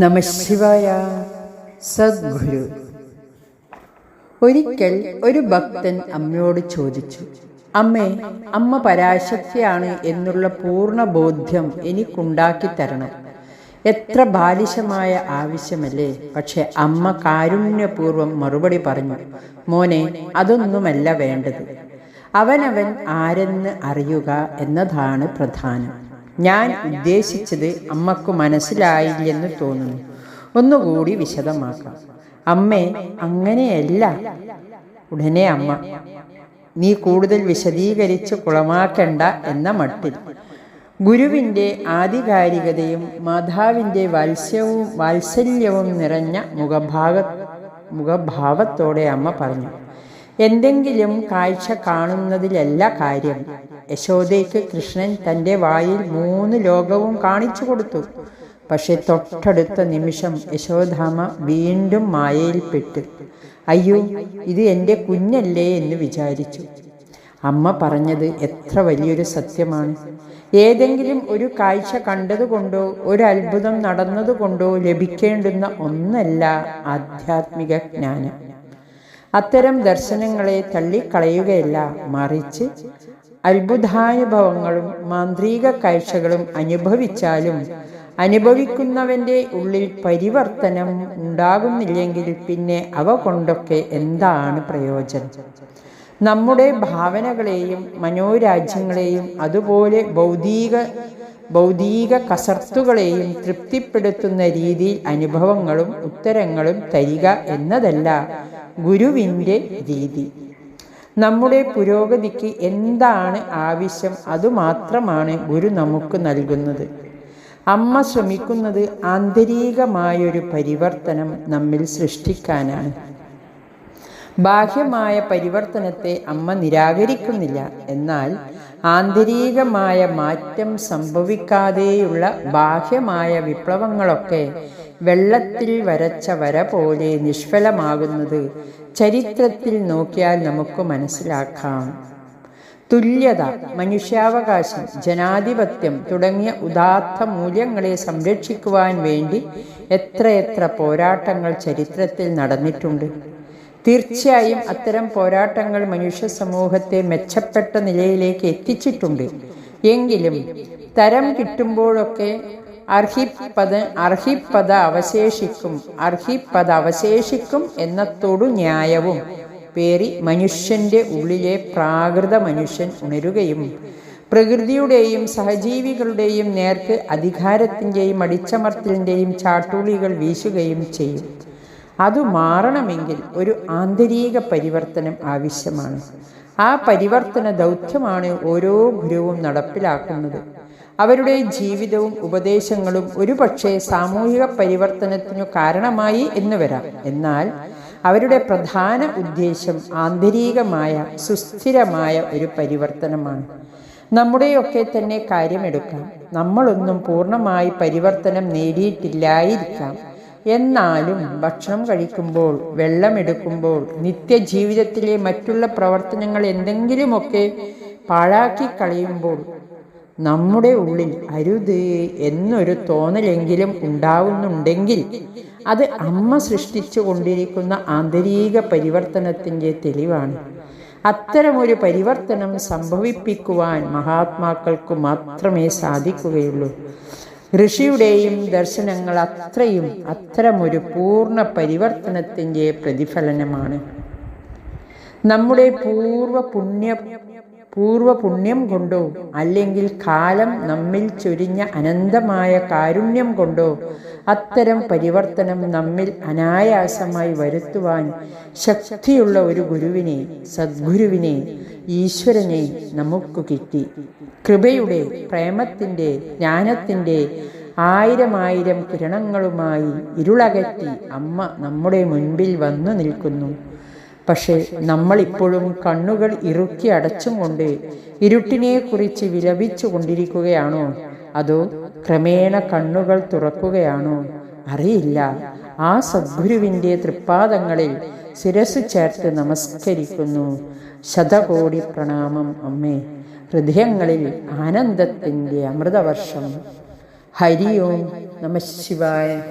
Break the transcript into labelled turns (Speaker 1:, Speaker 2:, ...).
Speaker 1: നമശിവായ സദ്ഗുരു. ഒരിക്കൽ ഒരു ഭക്തൻ അമ്മയോട് ചോദിച്ചു അമ്മേ അമ്മ പരാശക്തിയാണ് എന്നുള്ള പൂർണ ബോധ്യം എനിക്കുണ്ടാക്കി തരണം. എത്ര ബാലിശമായ ആവശ്യമല്ലേ? പക്ഷെ അമ്മ കാരുണ്യപൂർവം മറുപടി പറഞ്ഞു മോനെ അതൊന്നുമല്ല വേണ്ടത്. അവനവൻ ആരെന്ന് അറിയുക എന്നതാണ് പ്രധാനം. ഞാൻ ഉദ്ദേശിച്ചത് അമ്മയ്ക്ക് മനസ്സിലായില്ലെന്ന് തോന്നുന്നു. ഒന്നുകൂടി വിശദമാക്കാം. അമ്മേ അങ്ങനെയല്ല. ഉടനെ അമ്മ നീ കൂടുതൽ വിശദീകരിച്ച് കുളമാക്കണ്ട എന്ന മട്ടിൽ. ഗുരുവിന്റെ ആധികാരികതയും മാതാവിന്റെ വാത്സ്യവും വാത്സല്യവും നിറഞ്ഞ മുഖഭാഗ മുഖഭാവത്തോടെ അമ്മ പറഞ്ഞു. എന്തെങ്കിലും കാഴ്ച കാണുന്നതിലല്ല കാര്യം. യശോദയ്ക്ക് കൃഷ്ണൻ തന്റെ വായിൽ മൂന്ന് ലോകവും കാണിച്ചു കൊടുത്തു. പക്ഷെ തൊട്ടടുത്ത നിമിഷം യശോധാമ വീണ്ടും മായയിൽപ്പെട്ടു. അയ്യോ ഇത് എന്റെ കുഞ്ഞല്ലേ? എന്ന് വിചാരിച്ചു. അമ്മ പറഞ്ഞത് എത്ര വലിയൊരു സത്യമാണ്. ഏതെങ്കിലും ഒരു കാഴ്ച കണ്ടതുകൊണ്ടോ ഒരു അത്ഭുതം നടന്നതുകൊണ്ടോ ലഭിക്കേണ്ടുന്ന ഒന്നല്ല ആധ്യാത്മിക ജ്ഞാനം. അത്തരം ദർശനങ്ങളെ തള്ളിക്കളയുകയല്ല. മറിച്ച് അത്ഭുതാനുഭവങ്ങളും മാന്ത്രിക കാഴ്ചകളും അനുഭവിച്ചാലും അനുഭവിക്കുന്നവന്റെ ഉള്ളിൽ പരിവർത്തനം ഉണ്ടാകുന്നില്ലെങ്കിൽ പിന്നെ അവ കൊണ്ടൊക്കെ എന്താണ് പ്രയോജനം? നമ്മുടെ ഭാവനകളെയും മനോരാജ്യങ്ങളെയും അതുപോലെ ഭൗതിക ഭൗതിക കസർത്തുകളെയും തൃപ്തിപ്പെടുത്തുന്ന രീതിയിൽ അനുഭവങ്ങളും ഉത്തരങ്ങളും തരിക എന്നതല്ല ഗുരുവിന്റെ രീതി. നമ്മുടെ പുരോഗതിക്ക് എന്താണ് ആവശ്യം അതുമാത്രമാണ് ഗുരു നമുക്ക് നൽകുന്നത്. അമ്മ ശ്രമിക്കുന്നത് ആന്തരികമായൊരു പരിവർത്തനം നമ്മിൽ സൃഷ്ടിക്കാനാണ്. ബാഹ്യമായ പരിവർത്തനത്തെ അമ്മ നിരാകരിക്കുന്നില്ല. എന്നാൽ ആന്തരികമായ മാറ്റം സംഭവിക്കാതെയുള്ള ബാഹ്യമായ വിപ്ലവങ്ങളൊക്കെ വെള്ളത്തിൽ വരച്ച വര പോലെ നിഷ്ഫലമാകുന്നത് ചരിത്രത്തിൽ നോക്കിയാൽ നമുക്ക് മനസ്സിലാക്കാം. തുല്യത മനുഷ്യാവകാശം ജനാധിപത്യം തുടങ്ങിയ ഉദാത്ത മൂല്യങ്ങളെ സംരക്ഷിക്കുവാൻ വേണ്ടി എത്രയെത്ര പോരാട്ടങ്ങൾ ചരിത്രത്തിൽ നടന്നിട്ടുണ്ട്. തീർച്ചയായും അത്തരം പോരാട്ടങ്ങൾ മനുഷ്യ സമൂഹത്തെ മെച്ചപ്പെട്ട നിലയിലേക്ക് എത്തിച്ചിട്ടുണ്ട്. എങ്കിലും തരം കിട്ടുമ്പോഴൊക്കെ അർഹിപ്പത് അർഹിപ്പത അവശേഷിക്കും അർഹിപ്പത അവശേഷിക്കും എന്നത്തോടു തൊടു ന്യായവും. പേറി മനുഷ്യന്റെ ഉള്ളിലെ പ്രാകൃത മനുഷ്യൻ ഉണരുകയും പ്രകൃതിയുടെയും സഹജീവികളുടെയും നേർക്ക് അധികാരത്തിന്റെയും അടിച്ചമർത്തലിന്റെയും ചാട്ടുളികൾ വീശുകയും ചെയ്യും. അത് മാറണമെങ്കിൽ ഒരു ആന്തരിക പരിവർത്തനം ആവശ്യമാണ്. ആ പരിവർത്തന ദൗത്യമാണ് ഓരോ ഗുരുവും നടപ്പിലാക്കുന്നത്. അവരുടെ ജീവിതവും ഉപദേശങ്ങളും ഒരുപക്ഷെ സാമൂഹിക പരിവർത്തനത്തിനു കാരണമായി എന്ന് വരാം. എന്നാൽ അവരുടെ പ്രധാന ഉദ്ദേശം ആന്തരികമായ സുസ്ഥിരമായ ഒരു പരിവർത്തനമാണ്. നമ്മുടെയൊക്കെ തന്നെ കാര്യമെടുക്കാം. നമ്മളൊന്നും പൂർണമായി പരിവർത്തനം നേടിയിട്ടില്ലായിരിക്കാം. എന്നാലും ഭക്ഷണം കഴിക്കുമ്പോൾ വെള്ളമെടുക്കുമ്പോൾ നിത്യജീവിതത്തിലെ മറ്റുള്ള പ്രവർത്തനങ്ങൾ എന്തെങ്കിലുമൊക്കെ പാഴാക്കി കളയുമ്പോൾ നമ്മുടെ ഉള്ളിൽ അരുത് എന്നൊരു തോന്നലെങ്കിലും ഉണ്ടാവുന്നുണ്ടെങ്കിൽ അത് അമ്മ സൃഷ്ടിച്ചു കൊണ്ടിരിക്കുന്ന ആന്തരിക പരിവർത്തനത്തിന്റെ തെളിവാണ്. അത്തരമൊരു പരിവർത്തനം സംഭവിപ്പിക്കുവാൻ മഹാത്മാക്കൾക്ക് മാത്രമേ സാധിക്കുകയുള്ളൂ. ഋഷിയുടെയും ദർശനങ്ങൾ അത്രയും അത്തരമൊരു പൂർണ പരിവർത്തനത്തിന്റെ പ്രതിഫലനമാണ്. നമ്മുടെ പൂർവ പുണ്യ പൂർവ പുണ്യം കൊണ്ടോ അല്ലെങ്കിൽ കാലം നമ്മിൽ ചൊരിഞ്ഞ അനന്തമായ കാരുണ്യം കൊണ്ടോ അത്തരം പരിവർത്തനം നമ്മിൽ അനായാസമായി വരുത്തുവാൻ ശക്തിയുള്ള ഒരു ഗുരുവിനെ സദ്ഗുരുവിനെ ഈശ്വരനെ നമുക്ക് കിട്ടി. കൃപയുടെ പ്രേമത്തിന്റെ ജ്ഞാനത്തിന്റെ ആയിരം ആയിരം കിരണങ്ങളുമായി ഇരുളകറ്റി അമ്മ നമ്മുടെ മുൻപിൽ വന്നു നിൽക്കുന്നു. പക്ഷേ നമ്മളിപ്പോഴും കണ്ണുകൾ ഇറുക്കി അടച്ചും കൊണ്ട് ഇരുട്ടിനെക്കുറിച്ച് വിലപിച്ചു കൊണ്ടിരിക്കുകയാണോ? അതോ ക്രമേണ കണ്ണുകൾ തുറക്കുകയാണോ? അറിയില്ല. ആ സദ്ഗുരുവിന്റെ തൃപ്പാദങ്ങളിൽ ശിരസ് ചേർത്ത് നമസ്കരിക്കുന്നു. ശതകോടി പ്രണാമം അമ്മേ. ഹൃദയങ്ങളിൽ ആനന്ദത്തിന്റെ അമൃതവർഷം. ഹരി ഓം നമ ശിവായ.